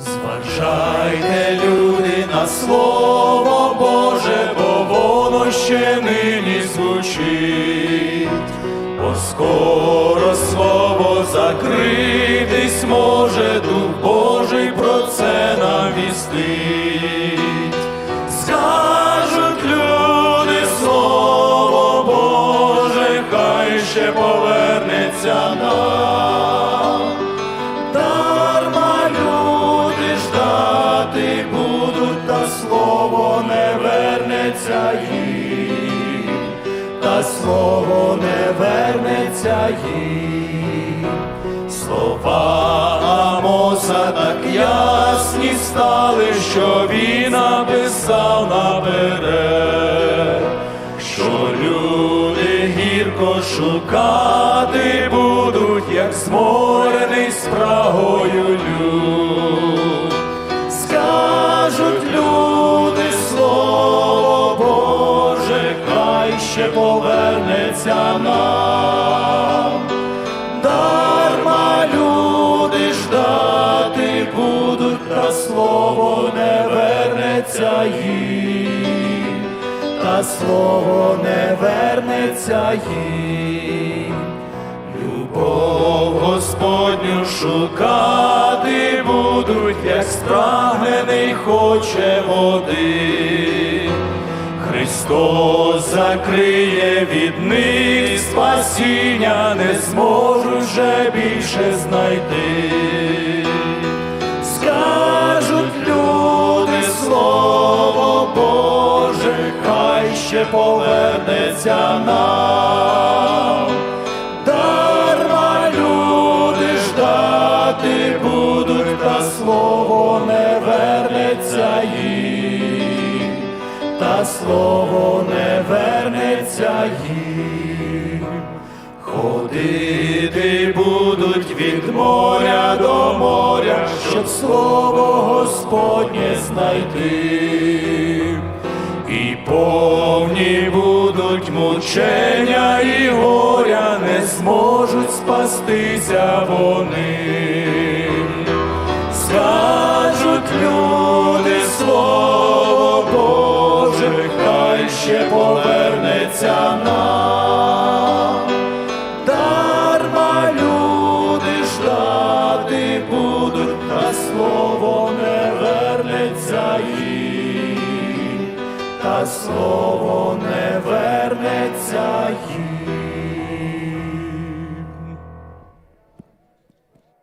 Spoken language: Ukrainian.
Зважайте, люди, на слово Боже, бо воно ще нині звучить, бо скоро слово закритись може, Дух Божий про це навістить. Скажуть люди слово Боже, хай ще повернеться нам. Вернеться їм, та слово не вернеться їм. Слова Амоса так ясні стали, що він написав наперед, що люди гірко шукати будуть, як зморений ще повернеться нам. Дарма люди ждати будуть, та слово не вернеться їм, та слово не вернеться їм. Любов Господню шукати будуть, як спрагнений хоче води. Христос закриє від них спасіння, не зможу вже більше знайти. Скажуть люди слово Боже, хай ще повернеться нам. Дарма люди ждати будуть, та слово не вернеться їм, та слово не вернеться їм. Ходити будуть від моря до моря, щоб слово Господнє знайти. І повні будуть мучення і горя, не зможуть спастися вони. Повернеться нам. Дарма люди ждати будуть, та слово не вернеться їм, та слово не вернеться їм.